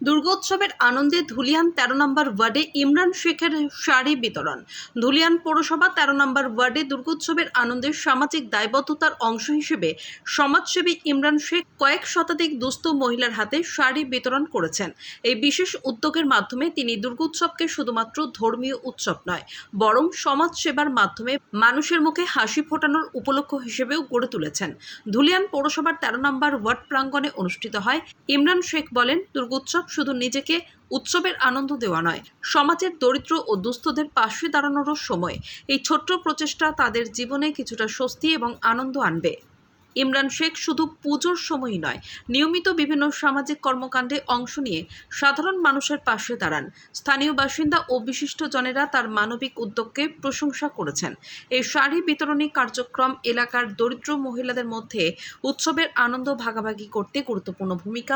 দুর্গোৎসবের আনন্দে ধুলিয়ান তেরো নম্বর ওয়ার্ডে ইমরান শেখের শাড়ি বিতরণ। ধুলিয়ান পৌরসভা তেরো নম্বর ওয়ার্ডে দুর্গোৎসবের আনন্দের সামাজিক দায়বদ্ধতার অংশ হিসেবে সমাজসেবী ইমরান শেখ কয়েক শতাধিক দুস্থ মহিলার হাতে শাড়ি বিতরণ করেছেন। এই বিশেষ উদ্যোগের মাধ্যমে তিনি দুর্গোৎসবকে শুধুমাত্র ধর্মীয় উৎসব নয়, বরং সমাজ সেবার মাধ্যমে মানুষের মুখে হাসি ফোটানোর উপলক্ষ হিসেবেও গড়ে তুলেছেন। ধুলিয়ান পৌরসভার তেরো নম্বর ওয়ার্ড প্রাঙ্গণে অনুষ্ঠিত হয়, ইমরান শেখ বলেন, দুর্গোৎসব শুধু নিজেকে উৎসবের আনন্দ দেওয়া নয়, সমাজের দরিদ্র ও দুস্থদের পাশে দাঁড়ানোরও সময়। এই ছোট্ট প্রচেষ্টা তাদের জীবনে কিছুটা স্বস্তি এবং আনন্দ আনবে। ইমরান শেখ শুধু পুজোর সময়ই নয়, নিয়মিত বিভিন্ন সামাজিক কর্মকাণ্ডে অংশ নিয়ে সাধারণ মানুষের পাশে দাঁড়ান। স্থানীয় বাসিন্দা ও বিশিষ্টজনেরা তার মানবিক উদ্যোগকে প্রশংসা করেছেন। এই শাড়ি বিতরণী কার্যক্রম এলাকার দরিদ্র মহিলাদের মধ্যে উৎসবের আনন্দ ভাগাভাগি করতে গুরুত্বপূর্ণ ভূমিকা